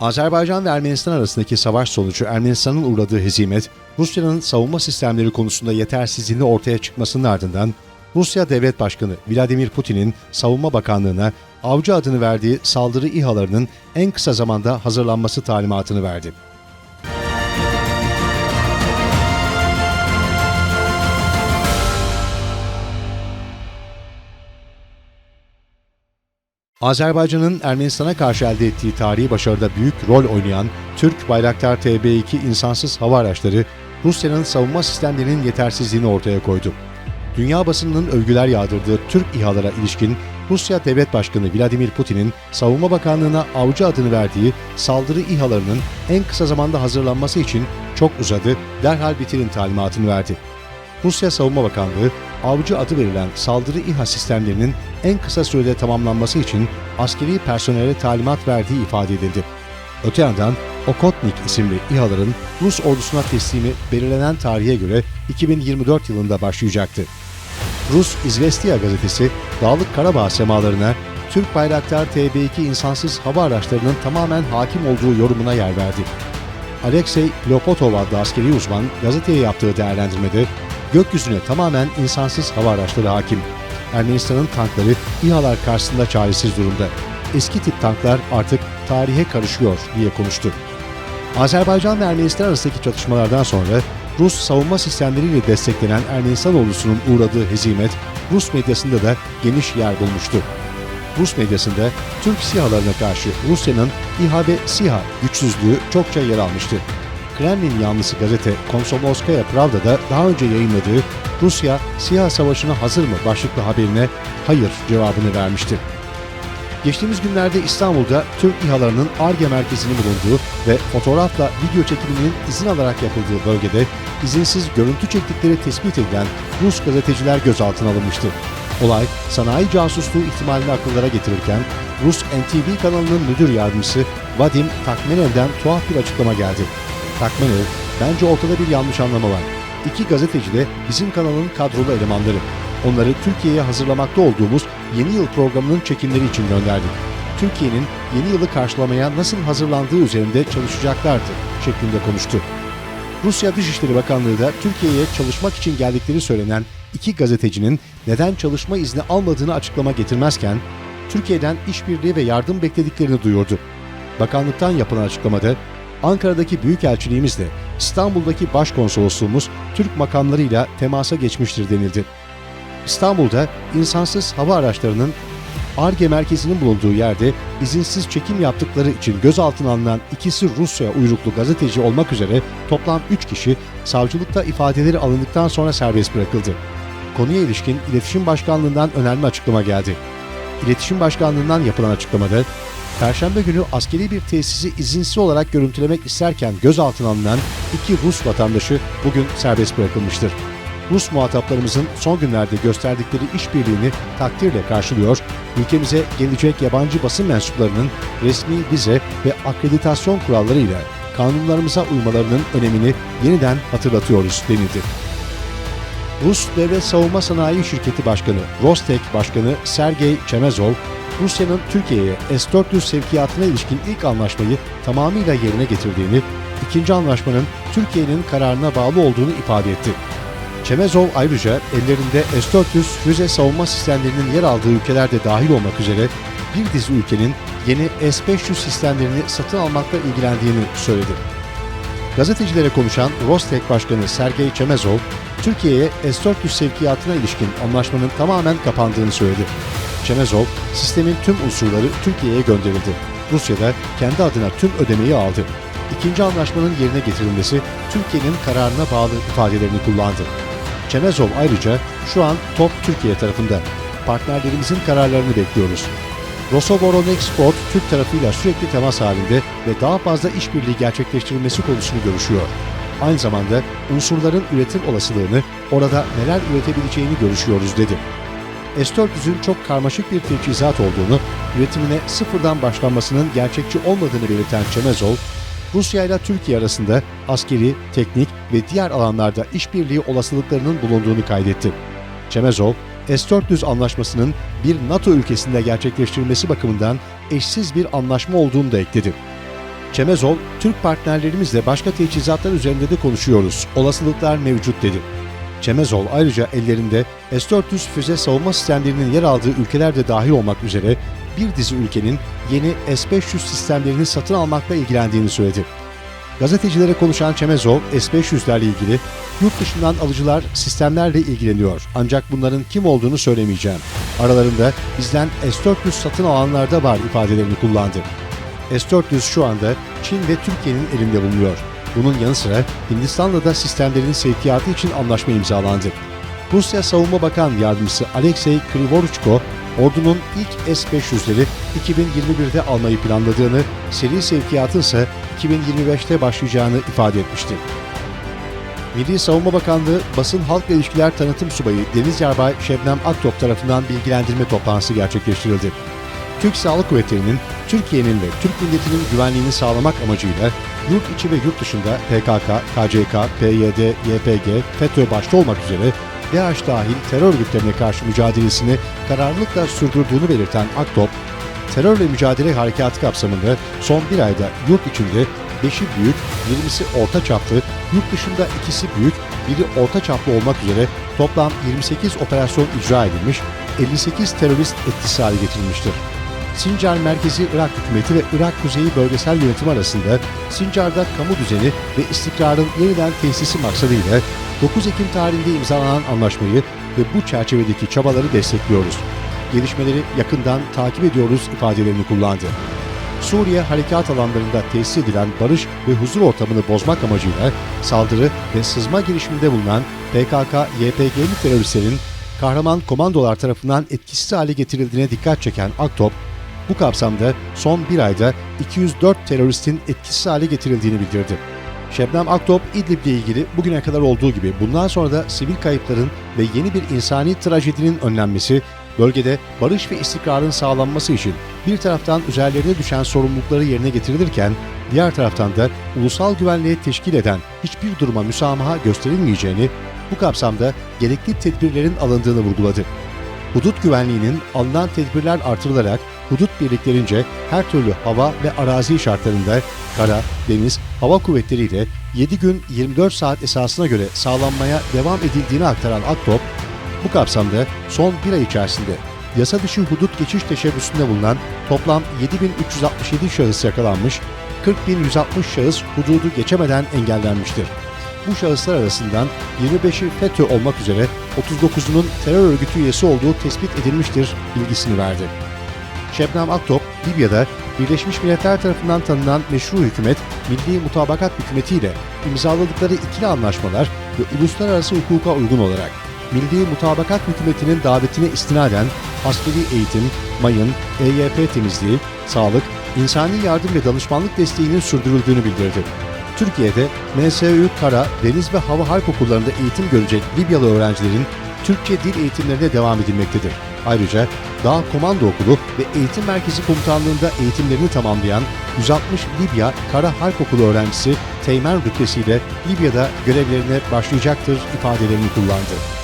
Azerbaycan ve Ermenistan arasındaki savaş sonucu Ermenistan'ın uğradığı hezimet, Rusya'nın savunma sistemleri konusunda yetersizliğini ortaya çıkmasının ardından Rusya Devlet Başkanı Vladimir Putin'in Savunma Bakanlığı'na avcı adını verdiği saldırı İHA'larının en kısa zamanda hazırlanması talimatını verdi. Azerbaycan'ın Ermenistan'a karşı elde ettiği tarihi başarıda büyük rol oynayan Türk Bayraktar TB2 insansız hava araçları Rusya'nın savunma sistemlerinin yetersizliğini ortaya koydu. Dünya basınının övgüler yağdırdığı Türk İHA'lara ilişkin Rusya Devlet Başkanı Vladimir Putin'in Savunma Bakanlığı'na avcı adını verdiği saldırı İHA'larının en kısa zamanda hazırlanması için çok uzadı, derhal bitirin talimatını verdi. Rusya Savunma Bakanlığı, avcı adı verilen saldırı İHA sistemlerinin en kısa sürede tamamlanması için askeri personele talimat verdiği ifade edildi. Öte yandan Okotnik isimli İHA'ların Rus ordusuna teslimi belirlenen tarihe göre 2024 yılında başlayacaktı. Rus İzvestiya gazetesi Dağlık Karabağ semalarına Türk Bayraktar TB2 insansız hava araçlarının tamamen hakim olduğu yorumuna yer verdi. Alexey Lopotov adlı askeri uzman gazeteye yaptığı değerlendirmede gökyüzüne tamamen insansız hava araçları hakim. Ermenistan'ın tankları İHA'lar karşısında çaresiz durumda. Eski tip tanklar artık tarihe karışıyor diye konuştu. Azerbaycan ve Ermenistan arasındaki çatışmalardan sonra Rus savunma sistemleriyle desteklenen Ermenistan ordusunun uğradığı hezimet Rus medyasında da geniş yer bulmuştu. Rus medyasında Türk SİHA'larına karşı Rusya'nın İHA ve SİHA güçsüzlüğü çokça yer almıştı. Kremlin yanlısı gazete Komsomolskaya Pravda'da daha önce yayınladığı Rusya SİHA savaşına hazır mı başlıklı haberine hayır cevabını vermişti. Geçtiğimiz günlerde İstanbul'da Türk İHA'larının ARGE merkezinin bulunduğu ve fotoğrafla video çekiminin izin alarak yapıldığı bölgede izinsiz görüntü çektikleri tespit edilen Rus gazeteciler gözaltına alınmıştı. Olay sanayi casusluğu ihtimalini akıllara getirirken Rus NTV kanalının müdür yardımcısı Vadim Takmenev'den tuhaf bir açıklama geldi. Takmenev, bence ortada bir yanlış anlama var. İki gazeteci de bizim kanalın kadrolu elemanları. Onları Türkiye'ye hazırlamakta olduğumuz Yeni Yıl programının çekimleri için gönderdik. Türkiye'nin yeni yılı karşılamaya nasıl hazırlandığı üzerinde çalışacaklardı şeklinde konuştu. Rusya Dışişleri Bakanlığı da Türkiye'ye çalışmak için geldikleri söylenen iki gazetecinin neden çalışma izni almadığını açıklama getirmezken, Türkiye'den işbirliği ve yardım beklediklerini duyurdu. Bakanlıktan yapılan açıklamada, Ankara'daki Büyükelçiliğimizle İstanbul'daki Başkonsolosluğumuz Türk makamlarıyla temasa geçmiştir denildi. İstanbul'da insansız hava araçlarının ARGE merkezinin bulunduğu yerde izinsiz çekim yaptıkları için gözaltına alınan ikisi Rusya uyruklu gazeteci olmak üzere toplam 3 kişi savcılıkta ifadeleri alındıktan sonra serbest bırakıldı. Konuya ilişkin İletişim Başkanlığı'ndan önemli açıklama geldi. İletişim Başkanlığı'ndan yapılan açıklamada, Perşembe günü askeri bir tesisi izinsiz olarak görüntülemek isterken gözaltına alınan iki Rus vatandaşı bugün serbest bırakılmıştır. Rus muhataplarımızın son günlerde gösterdikleri işbirliğini takdirle karşılıyor, ülkemize gelecek yabancı basın mensuplarının resmi vize ve akreditasyon kurallarıyla kanunlarımıza uymalarının önemini yeniden hatırlatıyoruz denildi. Rus Devlet Savunma Sanayi Şirketi Başkanı Rostek Başkanı Sergey Çemezov, Rusya'nın Türkiye'ye S-400 sevkiyatına ilişkin ilk anlaşmayı tamamıyla yerine getirdiğini, ikinci anlaşmanın Türkiye'nin kararına bağlı olduğunu ifade etti. Çemezov ayrıca ellerinde S-400 füze savunma sistemlerinin yer aldığı ülkelerde dahil olmak üzere bir dizi ülkenin yeni S-500 sistemlerini satın almakla ilgilendiğini söyledi. Gazetecilere konuşan Rostek Başkanı Sergey Çemezov, Türkiye'ye S-400 sevkiyatına ilişkin anlaşmanın tamamen kapandığını söyledi. Çemezov, sistemin tüm unsurları Türkiye'ye gönderildi. Rusya da kendi adına tüm ödemeyi aldı. İkinci anlaşmanın yerine getirilmesi Türkiye'nin kararına bağlı ifadelerini kullandı. Çemezov ayrıca şu an top Türkiye tarafında. Partnerlerimizin kararlarını bekliyoruz. Rosoboronexport Türk tarafıyla sürekli temas halinde ve daha fazla işbirliği gerçekleştirilmesi konusunu görüşüyor. Aynı zamanda unsurların üretim olasılığını, orada neler üretebileceğini görüşüyoruz dedi. S-400'ün çok karmaşık bir teçhizat olduğunu, üretimine sıfırdan başlanmasının gerçekçi olmadığını belirten Çemezov, Rusya ile Türkiye arasında askeri, teknik ve diğer alanlarda işbirliği olasılıklarının bulunduğunu kaydetti. Çemezov, S-400 anlaşmasının bir NATO ülkesinde gerçekleştirilmesi bakımından eşsiz bir anlaşma olduğunu da ekledi. Çemezov, Türk partnerlerimizle başka teçhizatlar üzerinde de konuşuyoruz. Olasılıklar mevcut dedi. Çemezov ayrıca ellerinde S-400 füze savunma sistemlerinin yer aldığı ülkeler de dahil olmak üzere bir dizi ülkenin yeni S-500 sistemlerini satın almakla ilgilendiğini söyledi. Gazetecilere konuşan Çemezov, S-500'lerle ilgili yurt dışından alıcılar sistemlerle ilgileniyor. Ancak bunların kim olduğunu söylemeyeceğim. Aralarında bizden S-400 satın alanlar da var ifadelerini kullandı. S-400 şu anda Çin ve Türkiye'nin elinde bulunuyor. Bunun yanı sıra Hindistan'la da sistemlerin sevkiyatı için anlaşma imzalandı. Rusya Savunma Bakan Yardımcısı Alexey Krivoruchko, ordunun ilk S-500'leri 2021'de almayı planladığını, seri sevkiyatın ise 2025'te başlayacağını ifade etmişti. Milli Savunma Bakanlığı Basın Halkla İlişkiler Tanıtım Subayı Deniz Yarbay Şebnem Aktop tarafından bilgilendirme toplantısı gerçekleştirildi. Türk Silahlı Kuvvetleri'nin Türkiye'nin ve Türk milletinin güvenliğini sağlamak amacıyla yurt içi ve yurt dışında PKK, KCK, PYD, YPG, FETÖ başta olmak üzere DAEŞ dahil terör örgütlerine karşı mücadelesini kararlılıkla sürdürdüğünü belirten Aktop, terörle mücadele harekatı kapsamında son bir ayda yurt içinde 5'i büyük, 20'si orta çaplı, yurt dışında ikisi büyük, biri orta çaplı olmak üzere toplam 28 operasyon icra edilmiş, 58 terörist etkisiz hale getirilmiştir. Sincar Merkezi Irak Hükümeti ve Irak Kuzeyi Bölgesel Yönetim arasında Sincar'da kamu düzeni ve istikrarın yeniden tesisi maksadıyla 9 Ekim tarihinde imzalanan anlaşmayı ve bu çerçevedeki çabaları destekliyoruz. Gelişmeleri yakından takip ediyoruz ifadelerini kullandı. Suriye harekat alanlarında tesis edilen barış ve huzur ortamını bozmak amacıyla saldırı ve sızma girişiminde bulunan PKK, YPG'li teröristlerin kahraman komandolar tarafından etkisiz hale getirildiğine dikkat çeken Aktop, bu kapsamda son bir ayda 204 teröristin etkisiz hale getirildiğini bildirdi. Şebnem Aktop, İdlib'le ilgili bugüne kadar olduğu gibi bundan sonra da sivil kayıpların ve yeni bir insani trajedinin önlenmesi, bölgede barış ve istikrarın sağlanması için bir taraftan üzerlerine düşen sorumlulukları yerine getirilirken, diğer taraftan da ulusal güvenliği teşkil eden hiçbir duruma müsamaha gösterilmeyeceğini, bu kapsamda gerekli tedbirlerin alındığını vurguladı. Hudut güvenliğinin alınan tedbirler artırılarak hudut birliklerince her türlü hava ve arazi şartlarında kara, deniz, hava kuvvetleriyle 7 gün 24 saat esasına göre sağlanmaya devam edildiğini aktaran Aktop, bu kapsamda son bir ay içerisinde yasa dışı hudut geçiş teşebbüsünde bulunan toplam 7367 şahıs yakalanmış, 40.160 şahıs hududu geçemeden engellenmiştir. Bu şahıslar arasından 25'i FETÖ olmak üzere 39'unun terör örgütü üyesi olduğu tespit edilmiştir bilgisini verdi. Şebnem Aktop, Libya'da Birleşmiş Milletler tarafından tanınan meşru hükümet, Milli Mutabakat Hükümeti ile imzaladıkları ikili anlaşmalar ve uluslararası hukuka uygun olarak Milli Mutabakat Hükümeti'nin davetine istinaden askeri eğitim, mayın, EYP temizliği, sağlık, insani yardım ve danışmanlık desteğinin sürdürüldüğünü bildirdi. Türkiye'de MSÜ Kara, Deniz ve Hava Harp Okullarında eğitim görecek Libyalı öğrencilerin Türkçe dil eğitimlerine devam edilmektedir. Ayrıca Dağ Komando Okulu ve Eğitim Merkezi Komutanlığı'nda eğitimlerini tamamlayan 160 Libya Kara Harp Okulu öğrencisi Teğmen rütbesiyle Libya'da görevlerine başlayacaktır ifadelerini kullandı.